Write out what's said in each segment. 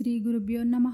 శ్రీ గురుభ్యో నమ.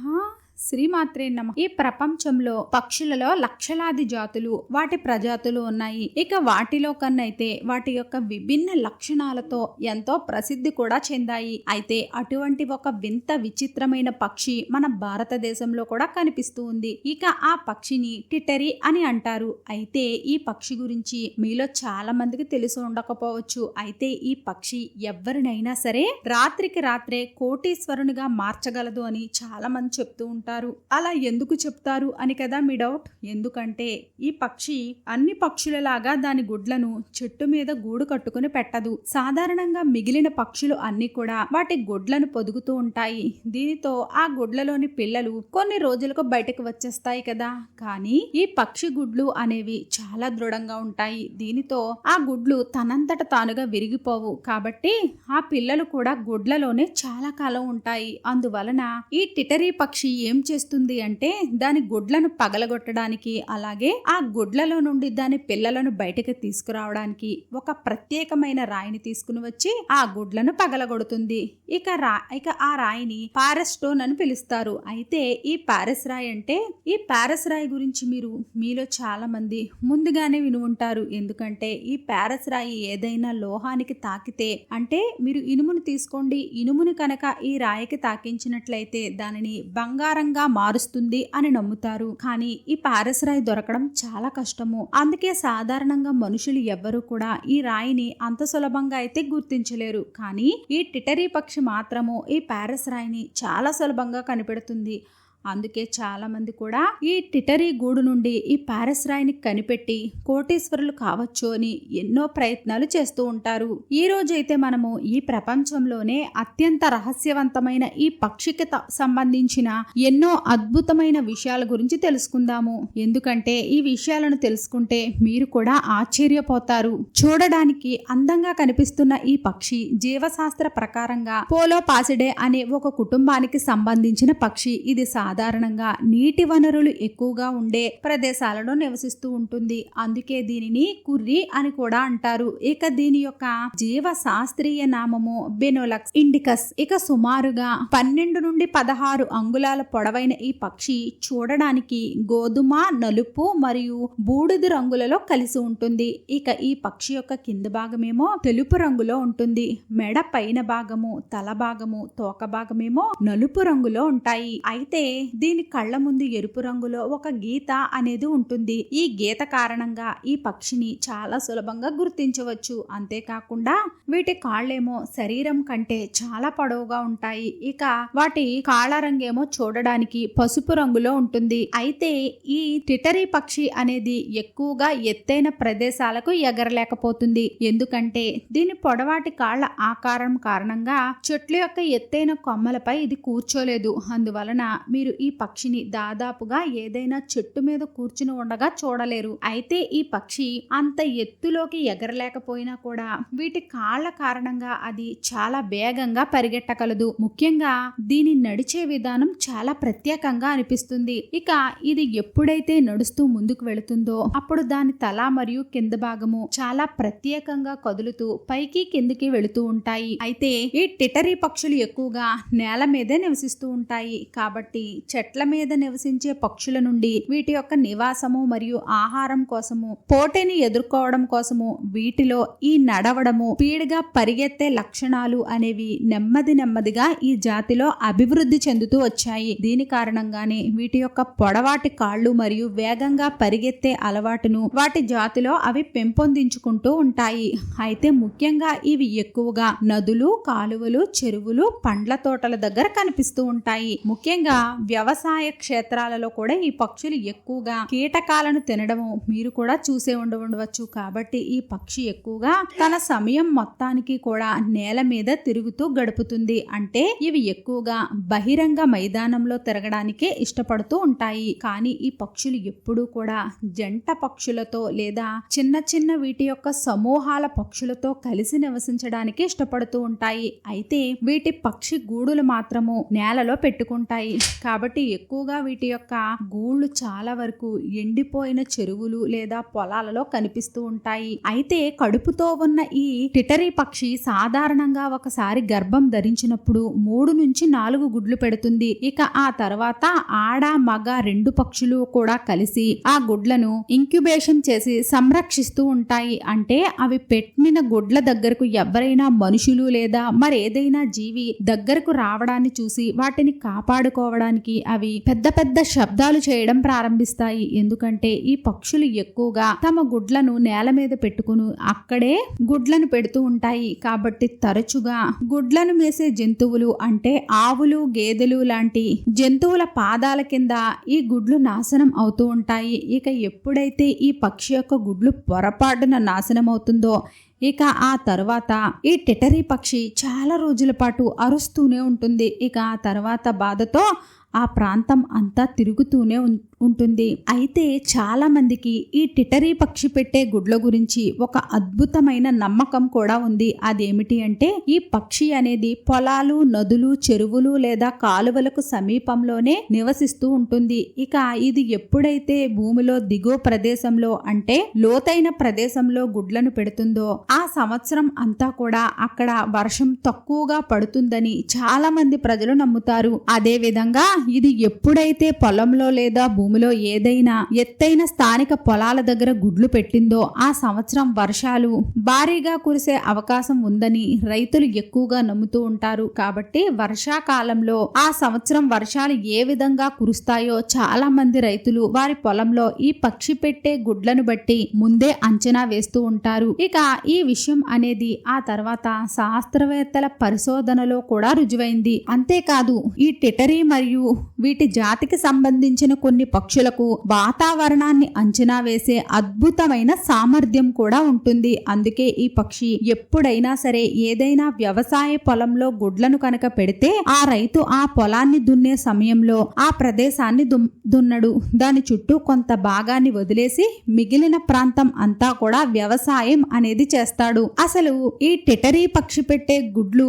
శ్రీమాత్రే నమ. ఈ ప్రపంచంలో పక్షులలో లక్షలాది జాతులు వాటి ప్రజాతులు ఉన్నాయి. ఇక వాటిలో కన్నైతే వాటి యొక్క విభిన్న లక్షణాలతో ఎంతో ప్రసిద్ధి కూడా చెందాయి. అయితే అటువంటి ఒక వింత విచిత్రమైన పక్షి మన భారతదేశంలో కూడా కనిపిస్తూ ఉంది. ఇక ఆ పక్షిని టిటరీ అని అంటారు. అయితే ఈ పక్షి గురించి మీలో చాలా మందికి తెలిసి ఉండకపోవచ్చు. అయితే ఈ పక్షి ఎవరినైనా సరే రాత్రికి రాత్రే కోటీశ్వరునిగా మార్చగలదు అని చాలా మంది చెప్తూ ఉంటారు. అలా ఎందుకు చెప్తారు అని కదా మీ డౌట్? ఎందుకంటే ఈ పక్షి అన్ని పక్షులలాగా దాని గుడ్లను చెట్టు మీద గూడు కట్టుకుని పెట్టదు. సాధారణంగా మిగిలిన పక్షులు అన్ని కూడా వాటి గుడ్లను పొదుగుతూ ఉంటాయి. దీనితో ఆ గుడ్లలోని పిల్లలు కొన్ని రోజులకు బయటకు వచ్చేస్తాయి కదా. కానీ ఈ పక్షి గుడ్లు అనేవి చాలా దృఢంగా ఉంటాయి. దీనితో ఆ గుడ్లు తనంతట తానుగా విరిగిపోవు. కాబట్టి ఆ పిల్లలు కూడా గుడ్లలోనే చాలా కాలం ఉంటాయి. అందువలన ఈ టిటరీ పక్షి ఏం ఏం చేస్తుంది అంటే దాని గుడ్లను పగలగొట్టడానికి అలాగే ఆ గుడ్లలో నుండి దాని పిల్లలను బయటకు తీసుకురావడానికి ఒక ప్రత్యేకమైన రాయిని తీసుకుని వచ్చి ఆ గుడ్లను పగలగొడుతుంది. ఇక రా ఇక ఆ రాయిని పారస్ స్టోన్ అని పిలుస్తారు. అయితే ఈ పారస్ రాయి అంటే ఈ పారస్ రాయి గురించి మీరు మీలో చాలా మంది ముందుగానే విని ఉంటారు. ఎందుకంటే ఈ పారస్ రాయి ఏదైనా లోహానికి తాకితే అంటే మీరు ఇనుమును తీసుకోండి. ఇనుమును కనుక ఈ రాయికి తాకించినట్లయితే దానిని బంగారం ఆహారంగా మారుస్తుంది అని నమ్ముతారు. కానీ ఈ పారసరాయి దొరకడం చాలా కష్టము. అందుకే సాధారణంగా మనుషులు ఎవ్వరూ కూడా ఈ రాయిని అంత సులభంగా అయితే గుర్తించలేరు. కానీ ఈ టిటరీ పక్షి మాత్రము ఈ పారసరాయిని చాలా సులభంగా కనిపెడుతుంది. అందుకే చాలామంది కూడా ఈ టిటరీ గూడు నుండి ఈ పారస్రాయిని కనిపెట్టి కోటీశ్వరులు కావచ్చు అని ఎన్నో ప్రయత్నాలు చేస్తూ ఉంటారు. ఈ రోజైతే మనము ఈ ప్రపంచంలోనే అత్యంత రహస్యవంతమైన ఈ పక్షికి త- సంబంధించిన ఎన్నో అద్భుతమైన విషయాల గురించి తెలుసుకుందాము. ఎందుకంటే ఈ విషయాలను తెలుసుకుంటే మీరు కూడా ఆశ్చర్యపోతారు. చూడడానికి అందంగా కనిపిస్తున్న ఈ పక్షి జీవశాస్త్ర ప్రకారంగా పోలో పాసిడే అనే ఒక కుటుంబానికి సంబంధించిన పక్షి. ఇది సాధారణంగా నీటి వనరులు ఎక్కువగా ఉండే ప్రదేశాలలో నివసిస్తూ ఉంటుంది. అందుకే దీనిని కుర్రి అని కూడా అంటారు. ఇక దీని యొక్క జీవ శాస్త్రీయ నామము బెనోలక్స్ ఇండికస్. ఇక సుమారుగా పన్నెండు నుండి పదహారు అంగుళాల పొడవైన ఈ పక్షి చూడడానికి గోధుమ నలుపు మరియు బూడిద రంగులలో కలిసి ఉంటుంది. ఇక ఈ పక్షి యొక్క కింద భాగమేమో తెలుపు రంగులో ఉంటుంది. మెడ పైన భాగము తల భాగము తోక భాగమేమో నలుపు రంగులో ఉంటాయి. అయితే దీని కళ్ళ ముందు ఎరుపు రంగులో ఒక గీత అనేది ఉంటుంది. ఈ గీత కారణంగా ఈ పక్షిని చాలా సులభంగా గుర్తించవచ్చు. అంతేకాకుండా వీటి కాళ్ళేమో శరీరం కంటే చాలా పొడవుగా ఉంటాయి. ఇక వాటి కాళ్ళ రంగేమో చూడడానికి పసుపు రంగులో ఉంటుంది. అయితే ఈ టిటరీ పక్షి అనేది ఎక్కువగా ఎత్తైన ప్రదేశాలకు ఎగరలేకపోతుంది. ఎందుకంటే దీని పొడవాటి కాళ్ళ ఆకారం కారణంగా చెట్ల యొక్క ఎత్తైన కొమ్మలపై ఇది కూర్చోలేదు. అందువలన మీరు ఈ పక్షిని దాదాపుగా ఏదైనా చెట్టు మీద కూర్చుని ఉండగా చూడలేరు. అయితే ఈ పక్షి అంత ఎత్తులోకి ఎగరలేకపోయినా కూడా వీటి కాళ్ళ కారణంగా అది చాలా వేగంగా పరిగెట్టగలదు. ముఖ్యంగా దీని నడిచే విధానం చాలా ప్రత్యేకంగా అనిపిస్తుంది. ఇక ఇది ఎప్పుడైతే నడుస్తూ ముందుకు వెళుతుందో అప్పుడు దాని తల మరియు కింద భాగము చాలా ప్రత్యేకంగా కదులుతూ పైకి కిందికి వెళుతూ ఉంటాయి. అయితే ఈ టిటరీ పక్షులు ఎక్కువగా నేల మీదే నివసిస్తూ ఉంటాయి. కాబట్టి చెట్ల మీద నివసించే పక్షుల నుండి వీటి యొక్క నివాసము మరియు ఆహారం కోసము పోటీని ఎదుర్కోవడం కోసము వీటిలో ఈ నడవడము స్పీడ్గా పరిగెత్తే లక్షణాలు అనేవి నెమ్మది నెమ్మదిగా ఈ జాతిలో అభివృద్ధి చెందుతూ వచ్చాయి. దీని కారణంగానే వీటి యొక్క పొడవాటి కాళ్ళు మరియు వేగంగా పరిగెత్తే అలవాటును వాటి జాతిలో అవి పెంపొందించుకుంటూ ఉంటాయి. అయితే ముఖ్యంగా ఇవి ఎక్కువగా నదులు కాలువలు చెరువులు పండ్ల తోటల దగ్గర కనిపిస్తూ ఉంటాయి. ముఖ్యంగా వ్యవసాయ క్షేత్రాలలో కూడా ఈ పక్షులు ఎక్కువగా కీటకాలను తినడము మీరు కూడా చూసే ఉండ ఉండవచ్చు. కాబట్టి ఈ పక్షి ఎక్కువగా తన సమయం మొత్తానికి కూడా నేల మీద తిరుగుతూ గడుపుతుంది. అంటే ఇవి ఎక్కువగా బహిరంగ మైదానంలో తిరగడానికే ఇష్టపడుతూ ఉంటాయి. కానీ ఈ పక్షులు ఎప్పుడూ కూడా జంట పక్షులతో లేదా చిన్న చిన్న వీటి యొక్క సమూహాల పక్షులతో కలిసి నివసించడానికి ఇష్టపడుతూ ఉంటాయి. అయితే వీటి పక్షి గూడులు మాత్రము నేలలో పెట్టుకుంటాయి. కాబట్టి కాబట్టి ఎక్కువగా వీటి యొక్క గూళ్ళు చాలా వరకు ఎండిపోయిన చెరువులు లేదా పొలాలలో కనిపిస్తూ ఉంటాయి. అయితే కడుపుతో ఉన్న ఈ టిటరీ పక్షి సాధారణంగా ఒకసారి గర్భం ధరించినప్పుడు మూడు నుంచి నాలుగు గుడ్లు పెడుతుంది. ఇక ఆ తర్వాత ఆడ మగ రెండు పక్షులు కూడా కలిసి ఆ గుడ్లను ఇంక్యుబేషన్ చేసి సంరక్షిస్తూ ఉంటాయి. అంటే అవి పెట్టిన గుడ్ల దగ్గరకు ఎవరైనా మనుషులు లేదా మరేదైనా జీవి దగ్గరకు రావడాన్ని చూసి వాటిని కాపాడుకోవడానికి అవి పెద్ద పెద్ద శబ్దాలు చేయడం ప్రారంభిస్తాయి. ఎందుకంటే ఈ పక్షులు ఎక్కువగా తమ గుడ్లను నేల మీద పెట్టుకుని అక్కడే గుడ్లను పెడుతూ ఉంటాయి. కాబట్టి తరచుగా గుడ్లను మేసే జంతువులు అంటే ఆవులు గేదెలు లాంటి జంతువుల పాదాల కింద ఈ గుడ్లు నాశనం అవుతూ ఉంటాయి. ఇక ఎప్పుడైతే ఈ పక్షి యొక్క గుడ్లు పొరపాటున నాశనం అవుతుందో ఇక ఆ తర్వాత ఈ టిటరీ పక్షి చాలా రోజుల పాటు అరుస్తూనే ఉంటుంది. ఇక ఆ తర్వాత బాధతో ఆ ప్రాంతం అంతా తిరుగుతూనే ఉం- ఉంటుంది. అయితే చాలా మందికి ఈ టిటరీ పక్షి పెట్టే గుడ్ల గురించి ఒక అద్భుతమైన నమ్మకం కూడా ఉంది. అదేమిటి అంటే ఈ పక్షి అనేది పొలాలు నదులు చెరువులు లేదా కాలువలకు సమీపంలోనే నివసిస్తూ ఉంటుంది. ఇక ఇది ఎప్పుడైతే భూమిలో దిగువ ప్రదేశంలో అంటే లోతైన ప్రదేశంలో గుడ్లను పెడుతుందో ఆ సంవత్సరం అంతా కూడా అక్కడ వర్షం తక్కువగా పడుతుందని చాలా మంది ప్రజలు నమ్ముతారు. అదే విధంగా ఇది ఎప్పుడైతే పొలంలో లేదా భూమి భూమిలో ఏదైనా ఎత్తైన స్థానిక పొలాల దగ్గర గుడ్లు పెట్టిందో ఆ సంవత్సరం వర్షాలు భారీగా కురిసే అవకాశం ఉందని రైతులు ఎక్కువగా నమ్ముతూ ఉంటారు. కాబట్టి వర్షాకాలంలో ఆ సంవత్సరం వర్షాలు ఏ విధంగా కురుస్తాయో చాలా మంది రైతులు వారి పొలంలో ఈ పక్షి పెట్టే గుడ్లను బట్టి ముందే అంచనా వేస్తూ ఉంటారు. ఇక ఈ విషయం అనేది ఆ తర్వాత శాస్త్రవేత్తల పరిశోధనలో కూడా రుజువైంది. అంతేకాదు ఈ టిటరీ మరియు వీటి జాతికి సంబంధించిన కొన్ని పక్షులకు వాతావరణాన్ని అంచనా వేసే అద్భుతమైన సామర్థ్యం కూడా ఉంటుంది. అందుకే ఈ పక్షి ఎప్పుడైనా సరే ఏదైనా వ్యవసాయ పొలంలో గుడ్లను కనుక పెడితే ఆ రైతు ఆ పొలాన్ని దున్నే సమయంలో ఆ ప్రదేశాన్ని దున్నడు. దాని చుట్టూ కొంత భాగాన్ని వదిలేసి మిగిలిన ప్రాంతం అంతా కూడా వ్యవసాయం అనేది చేస్తాడు. అసలు ఈ టిటరీ పక్షి పెట్టే గుడ్లు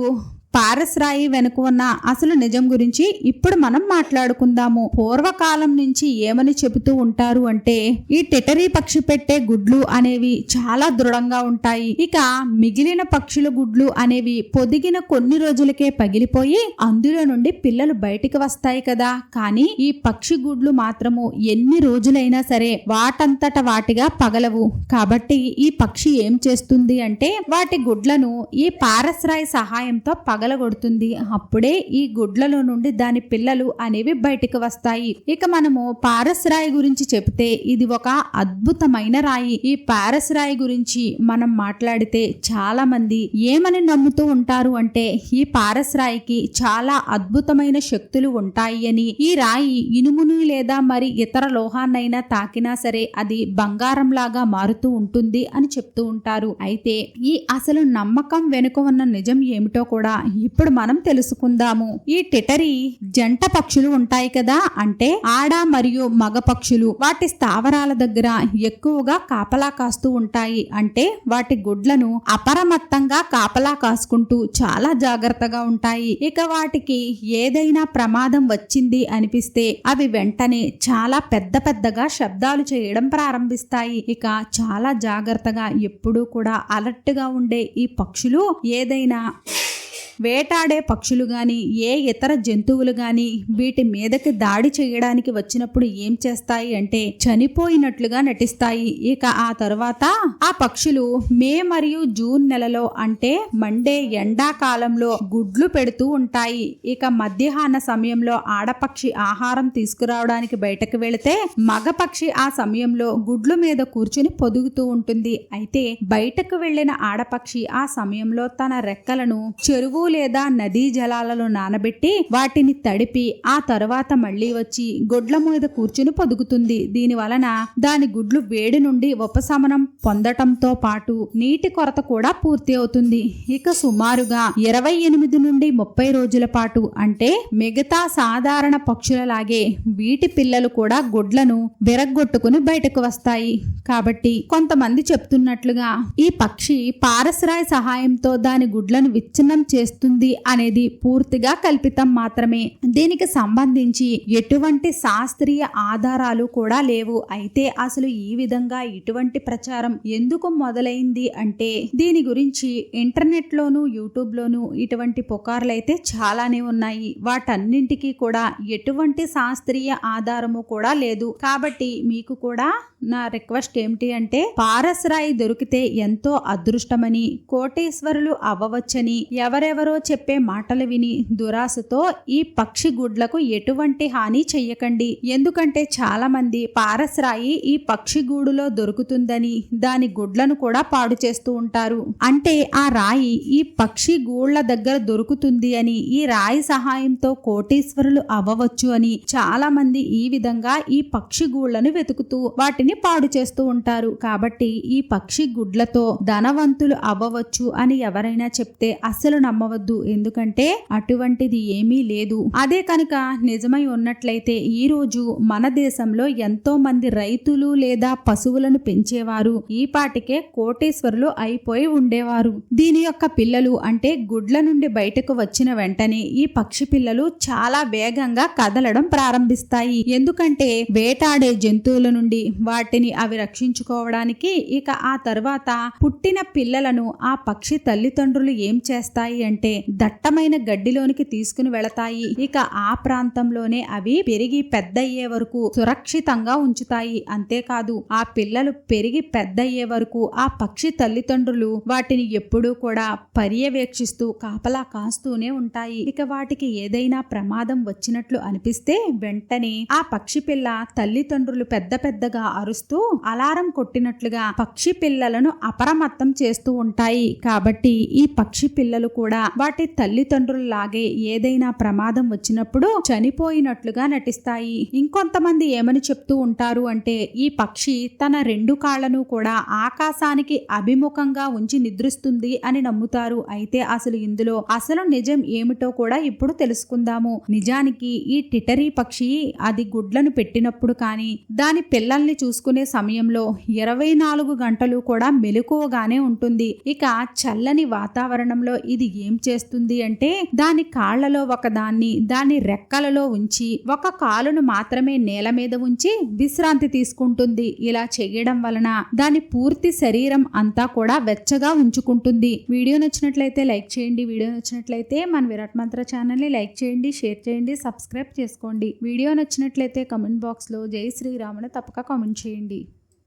పారస్రాయి వెనుక ఉన్న అసలు నిజం గురించి ఇప్పుడు మనం మాట్లాడుకుందాము. పూర్వకాలం నుంచి ఏమని చెబుతూ ఉంటారు అంటే ఈ టెటరీ పక్షి పెట్టే గుడ్లు అనేవి చాలా దృఢంగా ఉంటాయి. ఇక మిగిలిన పక్షుల గుడ్లు అనేవి పొదిగిన కొన్ని రోజులకే పగిలిపోయి అందులో నుండి పిల్లలు బయటికి వస్తాయి కదా. కానీ ఈ పక్షి గుడ్లు మాత్రము ఎన్ని రోజులైనా సరే వాటంతట వాటిగా పగలవు. కాబట్టి ఈ పక్షి ఏం చేస్తుంది అంటే వాటి గుడ్లను ఈ పారస్రాయి సహాయంతో పగలగొడుతుంది అప్పుడే ఈ గుడ్లలో నుండి దాని పిల్లలు అనేవి బయటికి వస్తాయి. ఇక మనము పారస్రాయి గురించి చెప్తే ఇది ఒక అద్భుతమైన రాయి. ఈ పారస్రాయి గురించి మనం మాట్లాడితే చాలా మంది ఏమని నమ్ముతూ ఉంటారు అంటే ఈ పారస్రాయికి చాలా అద్భుతమైన శక్తులు ఉంటాయి అని. ఈ రాయి ఇనుముని లేదా మరి ఇతర లోహాన్నైనా తాకినా సరే అది బంగారం లాగా మారుతూ ఉంటుంది అని చెప్తూ ఉంటారు. అయితే ఈ అసలు నమ్మకం వెనుక ఉన్న నిజం ఏమిటో కూడా ఇప్పుడు మనం తెలుసుకుందాము. ఈ టిటరీ జంట పక్షులు ఉంటాయి కదా? అంటే ఆడ మరియు మగ పక్షులు. వాటి స్థావరాల దగ్గర ఎక్కువగా కాపలా కాస్తూ ఉంటాయి. అంటే వాటి గుడ్లను అపరమత్తంగా కాపలా కాసుకుంటూ చాలా జాగ్రత్తగా ఉంటాయి. ఇక వాటికి ఏదైనా ప్రమాదం వచ్చింది అనిపిస్తే అవి వెంటనే చాలా పెద్ద పెద్దగా శబ్దాలు చేయడం ప్రారంభిస్తాయి. ఇక చాలా జాగ్రత్తగా ఎప్పుడూ కూడా అలర్ట్గా ఉండే ఈ పక్షులు ఏదైనా వేటాడే పక్షులు కానీ ఏ ఇతర జంతువులు కానీ వీటి మీదకి దాడి చేయడానికి వచ్చినప్పుడు ఏం చేస్తాయి అంటే చనిపోయినట్లుగా నటిస్తాయి. ఇక ఆ తర్వాత ఆ పక్షులు మే మరియు జూన్ నెలలో అంటే మండే ఎండాకాలంలో గుడ్లు పెడుతూ ఉంటాయి. ఇక మధ్యాహ్న సమయంలో ఆడపక్షి ఆహారం తీసుకురావడానికి బయటకు వెళితే మగపక్షి ఆ సమయంలో గుడ్లు మీద కూర్చుని పొదుగుతూ ఉంటుంది. అయితే బయటకు వెళ్ళిన ఆడపక్షి ఆ సమయంలో తన రెక్కలను చెరువు లేదా నదీ జలాలలో నానబెట్టి వాటిని తడిపి ఆ తరువాత మళ్ళీ వచ్చి గుడ్ల మీద కూర్చుని పొదుగుతుంది. దీని వలన దాని గుడ్లు వేడి నుండి ఉపశమనం పొందటంతో పాటు నీటి కొరత కూడా పూర్తి అవుతుంది. ఇక సుమారుగా ఇరవై ఎనిమిది నుండి ముప్పై రోజుల పాటు అంటే మిగతా సాధారణ పక్షులలాగే వీటి పిల్లలు కూడా గుడ్లను విరగ్గొట్టుకుని బయటకు వస్తాయి. కాబట్టి కొంతమంది చెప్తున్నట్లుగా ఈ పక్షి పారసరాయి సహాయంతో దాని గుడ్లను విచ్ఛిన్నం చేస్తూ చేస్తుంది అనేది పూర్తిగా కల్పితం మాత్రమే. దీనికి సంబంధించి ఎటువంటి శాస్త్రీయ ఆధారాలు కూడా లేవు. అయితే అసలు ఈ విధంగా ఇటువంటి ప్రచారం ఎందుకు మొదలైంది అంటే దీని గురించి ఇంటర్నెట్ లోను యూట్యూబ్ లోను ఇటువంటి పుకార్లు అయితే చాలానే ఉన్నాయి. వాటన్నింటికి కూడా ఎటువంటి శాస్త్రీయ ఆధారము కూడా లేదు. కాబట్టి మీకు కూడా నా రిక్వెస్ట్ ఏమిటి అంటే పారసరాయి దొరికితే ఎంతో అదృష్టమని కోటేశ్వరులు అవ్వవచ్చని ఎవరెవరు చెప్పే మాటలు విని దురాశతో ఈ పక్షి గుడ్లకు ఎటువంటి హాని చెయ్యకండి. ఎందుకంటే చాలా మంది పారసరాయి ఈ పక్షి గూడులో దొరుకుతుందని దాని గుడ్లను కూడా పాడు చేస్తూ ఉంటారు. అంటే ఆ రాయి ఈ పక్షి గూళ్ళ దగ్గర దొరుకుతుంది అని ఈ రాయి సహాయంతో కోటేశ్వరులు అవ్వవచ్చు అని చాలా మంది ఈ విధంగా ఈ పక్షి గూళ్ళను వెతుకుతూ వాటిని పాడు చేస్తూ ఉంటారు. కాబట్టి ఈ పక్షి గుడ్లతో ధనవంతులు అవ్వవచ్చు అని ఎవరైనా చెప్తే అస్సలు నమ్మవద్దు ఎందుకంటే అటువంటిది ఏమీ లేదు. అదే కనుక నిజమై ఉన్నట్లయితే ఈ రోజు మన దేశంలో ఎంతో మంది రైతులు లేదా పశువులను పెంచేవారు. ఈ పాటికే కోటేశ్వరులు అయిపోయి ఉండేవారు. దీని యొక్క పిల్లలు అంటే గుడ్ల నుండి బయటకు వచ్చిన వెంటనే ఈ పక్షి పిల్లలు చాలా వేగంగా కదలడం ప్రారంభిస్తాయి. ఎందుకంటే వేటాడే జంతువుల నుండి వాటిని అవి రక్షించుకోవడానికి ఇక ఆ తర్వాత పుట్టిన పిల్లలను ఆ పక్షి తల్లిదండ్రులు ఏం చేస్తాయి అంటే దట్టమైన గడ్డిలోనికి తీసుకుని వెళతాయి. ఇక ఆ ప్రాంతంలోనే అవి పెరిగి పెద్దయ్యే వరకు సురక్షితంగా ఉంచుతాయి. అంతేకాదు ఆ పిల్లలు పెరిగి పెద్దయ్యే వరకు ఆ పక్షి తల్లిదండ్రులు వాటిని ఎప్పుడూ కూడా పర్యవేక్షిస్తూ కాపలా కాస్తూనే ఉంటాయి. ఇక వాటికి ఏదైనా ప్రమాదం వచ్చినట్లు అనిపిస్తే వెంటనే ఆ పక్షి పిల్ల తల్లిదండ్రులు పెద్ద పెద్దగా అరుస్తూ అలారం కొట్టినట్లుగా పక్షి పిల్లలను అప్రమత్తం చేస్తూ ఉంటాయి. కాబట్టి ఈ పక్షి పిల్లలు కూడా వాటి తల్లిదండ్రుల్లాగే ఏదైనా ప్రమాదం వచ్చినప్పుడు చనిపోయినట్లుగా నటిస్తాయి. ఇంకొంతమంది ఏమని చెప్తూ ఉంటారు అంటే ఈ పక్షి తన రెండు కాళ్ళను కూడా ఆకాశానికి అభిముఖంగా ఉంచి నిద్రిస్తుంది అని నమ్ముతారు. అయితే అసలు ఇందులో అసలు నిజం ఏమిటో కూడా ఇప్పుడు తెలుసుకుందాము. నిజానికి ఈ టిటరీ పక్షి అది గుడ్లను పెట్టినప్పుడు కానీ దాని పిల్లల్ని చూసుకునే సమయంలో ఇరవై నాలుగు గంటలు కూడా మెలకువగానే ఉంటుంది. ఇక చల్లని వాతావరణంలో ఇది ఏం చేస్తుంది అంటే దాని కాళ్ళలో ఒకదాన్ని దాని రెక్కలలో ఉంచి ఒక కాలును మాత్రమే నేల మీద ఉంచి విశ్రాంతి తీసుకుంటుంది. ఇలా చేయడం వలన దాని పూర్తి శరీరం అంతా కూడా వెచ్చగా ఉంచుకుంటుంది. వీడియో నచ్చినట్లయితే లైక్ చేయండి. వీడియో నచ్చినట్లయితే మన విరాట్ మంత్ర ఛానల్ని లైక్ చేయండి షేర్ చేయండి సబ్స్క్రైబ్ చేసుకోండి. వీడియో నచ్చినట్లయితే కమెంట్ బాక్స్లో జై శ్రీరాముని తప్పక కామెంట్ చేయండి.